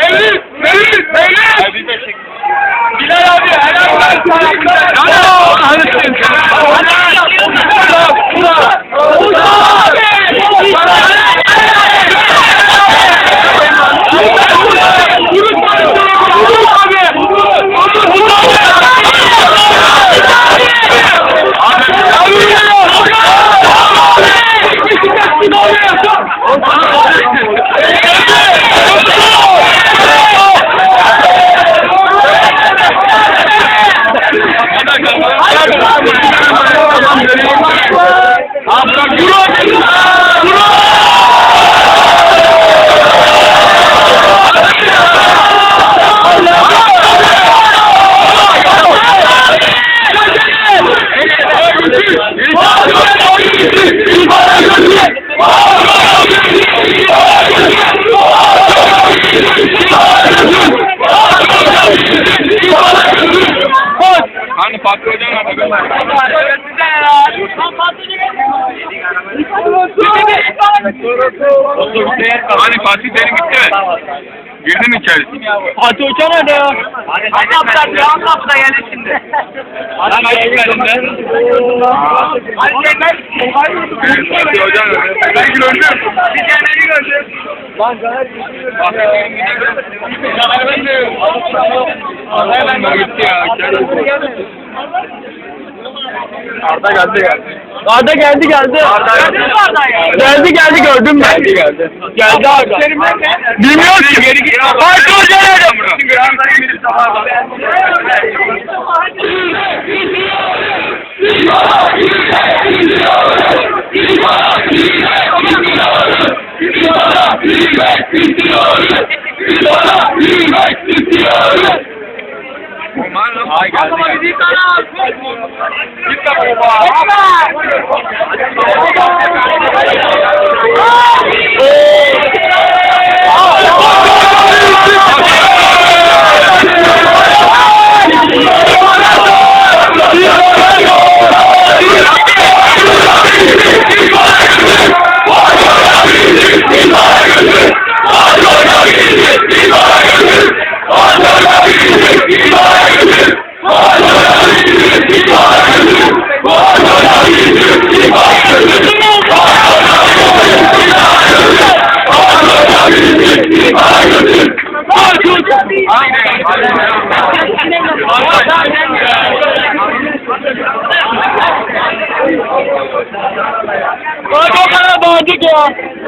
Mevlüt! Mevlüt! Mevlüt! Bilal abi helal olsun. Hani Fatih Hoca nerede? Hani Fatih Terim gitti mi? Girdin mi içeri? Fatih Hoca nerede ya? Anlatlar ya anlatlar geldi şimdi. Hani geldiğinde? Hadi çekmek. Fatih Hoca nerede? Ben gördüm. Bir taneyi gördüm. Fatih Terim gitti. Hemen gitti ya. Arda geldi geldi. Arda geldi geldi. geldi. Geldi geldi gördüm ben. Geldi geldi. Geldi Arda. Bilmiyorum ki. Geri git. Fatih Hoca nerede? Ay geldi. Git de baba. Fatih o kadar bağırdık ya. Yeah.